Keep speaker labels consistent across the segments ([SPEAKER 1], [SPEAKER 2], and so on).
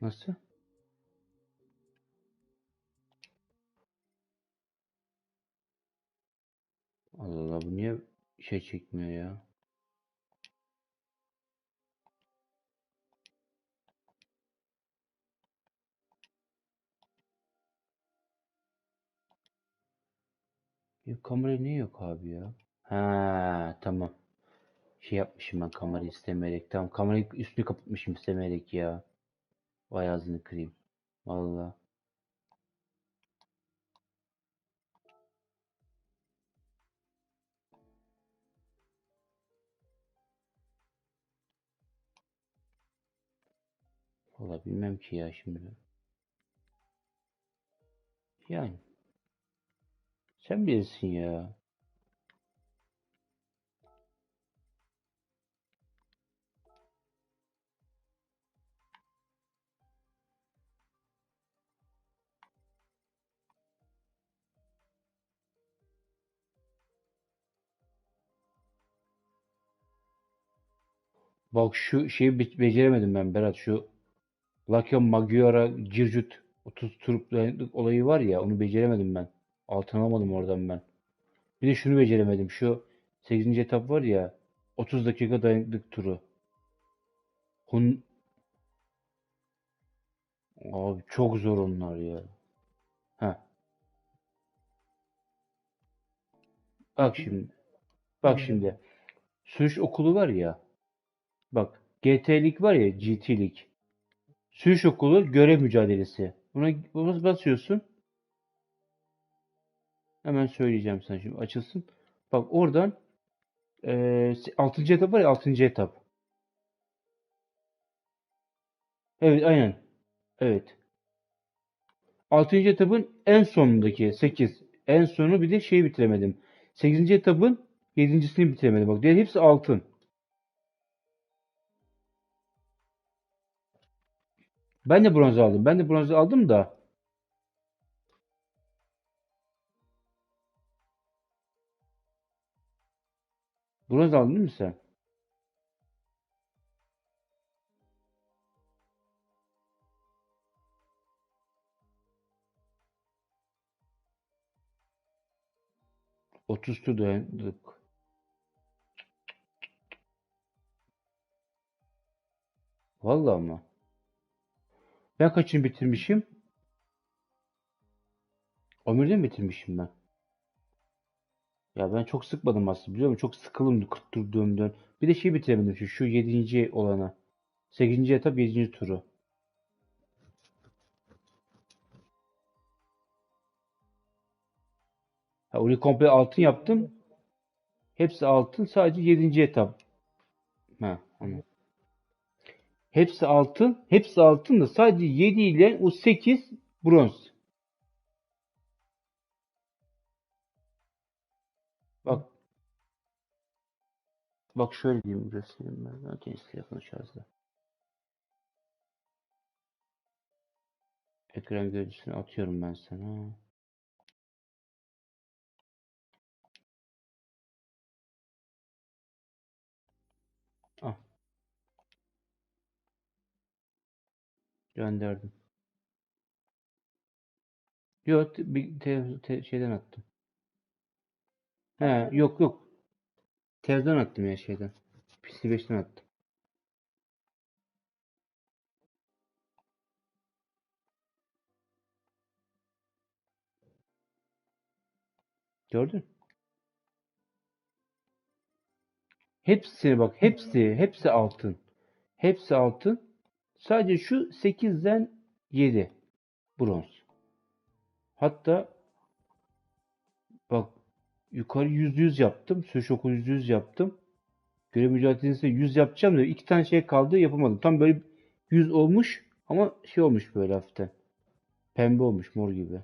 [SPEAKER 1] Nasıl? Allah Allah bu niye şey çekmiyor ya? Ya kamera niye yok abi ya? Ha tamam. Şey yapmışım ben kamerayı istemeyerek. Tamam kamerayı üstünü kapatmışım istemeyerek ya. Vay ağzını kırayım. Vallahi. Vallahi bilmem ki ya şimdi. Yani. Sen bilirsin ya. Bak şu şeyi be- beceremedim ben Berat. Şu Lakyon Magyara Circut 30 turp dayanıklık olayı var ya onu beceremedim ben. Altın alamadım oradan ben. Bir de şunu beceremedim. Şu 8. etap var ya 30 dakika dayanıklık turu. Hun... Abi çok zor onlar ya. Ha. Bak şimdi. Bak şimdi. Sürüş okulu var ya. Bak GT'lik var ya GT'lik. Sürüş okulu görev mücadelesi. Buna, buna basıyorsun. Hemen söyleyeceğim sana şimdi açılsın. Bak oradan eee 6. etap var ya 6. etap. Evet aynen. Evet. 6. etapın en sonundaki 8. En sonu bir de şeyi bitiremedim. 8. etapın 7.sini bitiremedim. Bak diğer hepsi altın. Ben de bronz aldım. Ben de bronz aldım da bronz aldın değil mi sen? Otuz tur dayandık. Vallahi ama. Ben kaçını bitirmişim? Ömürde mi bitirmişim ben? Ya ben çok sıkmadım aslında biliyor musun? Çok sıkıldım 40 tur dön dön. Bir de şey bitiremedim şu, şu 7. olana. 8. etap 7. turu. Ha, orayı komple altın yaptım. Hepsi altın. Sadece 7. etap. Ha, anladım. Hepsi altın. Hepsi altın da sadece 7 ile o 8 bronz. Bak bak şöyle diyeyim göstereyim ben. Zaten telefonu şarjda. Ekran görüntüsünü atıyorum ben sana. Gönderdim. Yok bir te- te- şeyden attım. He yok yok. Tezden attım ya şeyden. PC5'ten attım. Gördün? Hepsi bak hepsi hepsi altın. Hepsi altın. Sadece şu 8'den 7 bronz. Hatta bak yukarı %100 yaptım. Sürüş okulu %100 yaptım. Görev mücadelesinde 100 yapacağım da iki tane şey kaldı yapamadım. Tam böyle 100 olmuş ama şey olmuş böyle hafiften. Pembe olmuş mor gibi.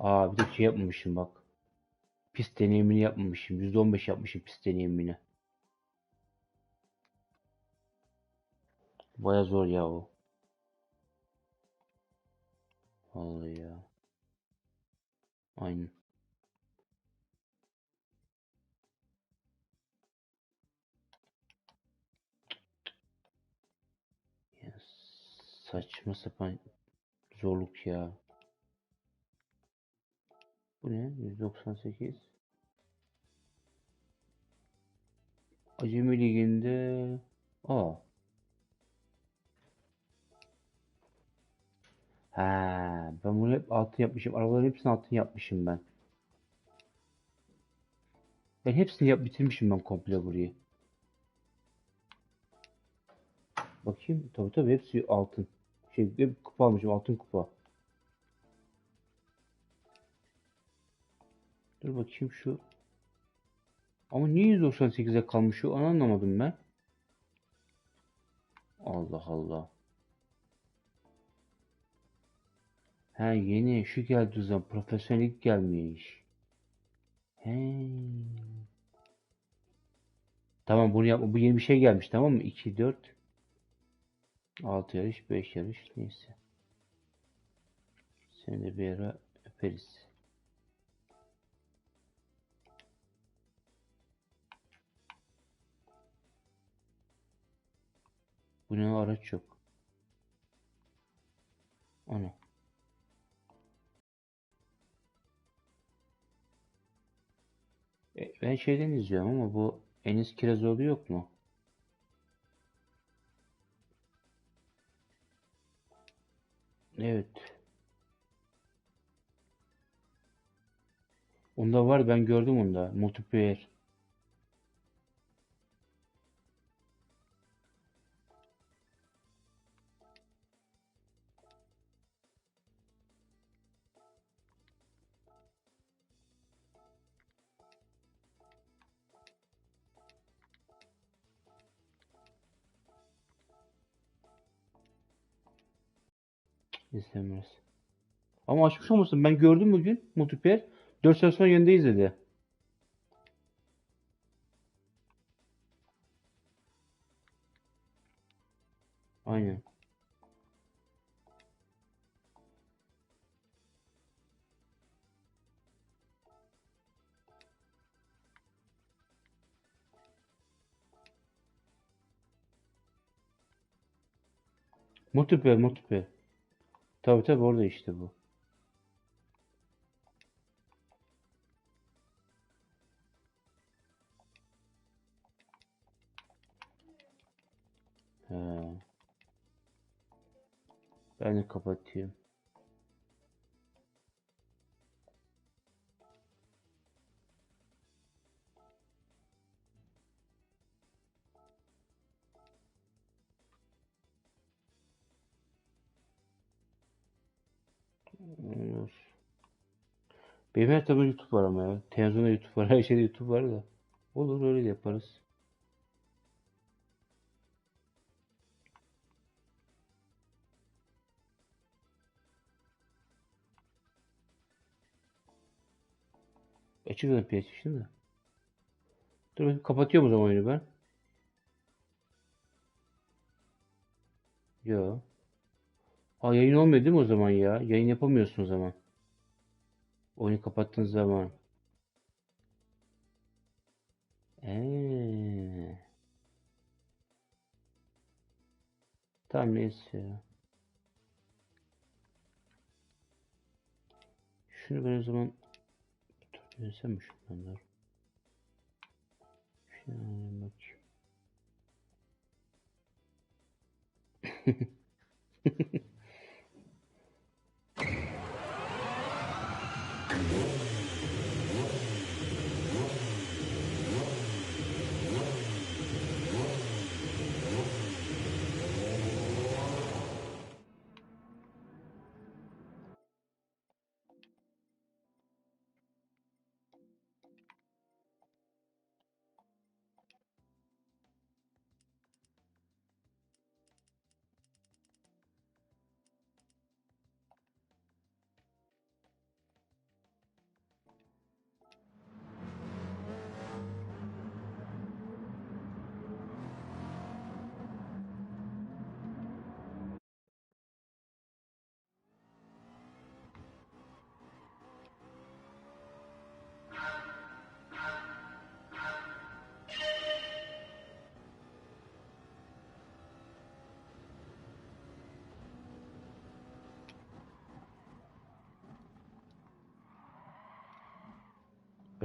[SPEAKER 1] Aa bir de şey yapmamışım bak. Pis deneyimini yapmamışım. %15 yapmışım pis deneyimini. Baya zor ya o. Vallahi ya. Aynen. Saçma sapan zorluk ya. Bu ne? 198. Acemi Ligi'nde Aa. Ha, ben bunu hep altın yapmışım. Arabaların hepsini altın yapmışım ben. Ben hepsini yap bitirmişim ben komple burayı. Bakayım. Tabii tabii hepsi altın. Şey, kupa almışım. Altın kupa. Dur bakayım şu. Ama niye 198'e kalmış o? Onu anlamadım ben. Allah Allah. He yeni şu geldi o zaman. Profesyonellik gelmiş. He. Tamam bunu yapma. Bu yeni bir şey gelmiş tamam mı? 2, 4, 6 yarış, 5 yarış. Neyse. Seni de bir ara öperiz. Ne araç yok. Ana. E, ben şeyden izliyorum ama bu Enis Kirazoğlu yok mu? Evet. Onda var ben gördüm onda. Multiplayer. İzlemez. Ama açmış olmasın. Ben gördüm bugün multiplayer. 4 saat sonra yayındayız dedi. Aynen. Multiplayer, multiplayer. Tabii tabii orada işte bu. He. Ben de kapatayım. Benim her tarafımda YouTube var ama ya. Televizyonda YouTube var, her şeyde YouTube var da. Olur öyle de yaparız. Açık zaten PlayStation'da. da. Dur bakayım kapatıyorum o zaman oyunu ben. Yo. Ha yayın olmuyor değil mi o zaman ya? Yayın yapamıyorsun o zaman. Oyunu kapattığın zaman. Eee. Tamam neyse. Şunu ben o zaman Dönsem mi şundan Şöyle bak. Hehehe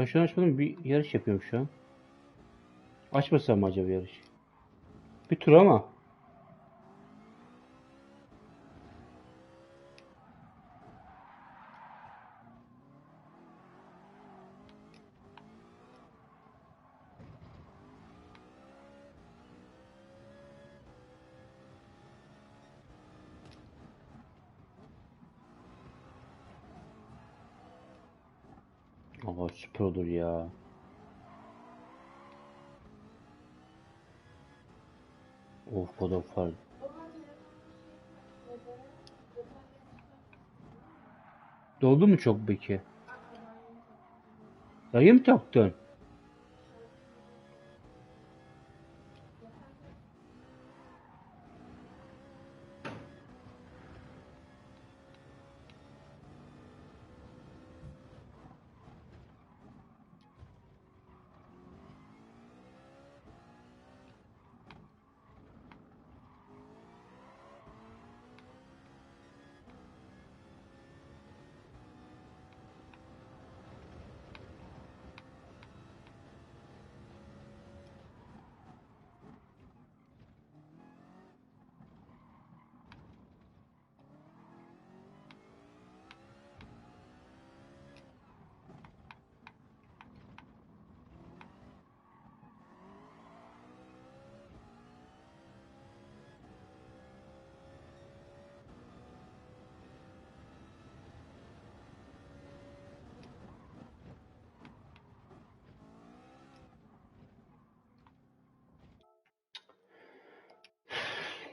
[SPEAKER 1] Ben şu an açmadım. Bir yarış yapıyorum şu an. Açmasam mı acaba yarış? Bir tur ama. Aa süper olur ya. Of God of War. Doldu mu çok peki? Dayı mı taktın?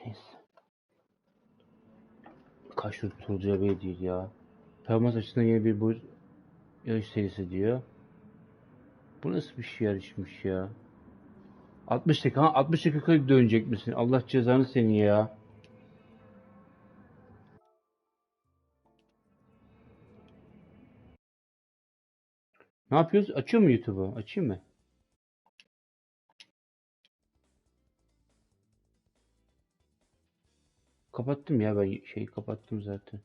[SPEAKER 1] Neyse. Kaç tur turacağı değil ya. Performans açısından yeni bir bu yarış serisi diyor. Bu nasıl bir şey yarışmış ya? 60 dakika, ha 60 dakika dönecek misin? Allah cezanı seni ya. Ne yapıyoruz? Açıyor mu YouTube'u? Açayım mı? Kapattım ya ben şeyi kapattım zaten.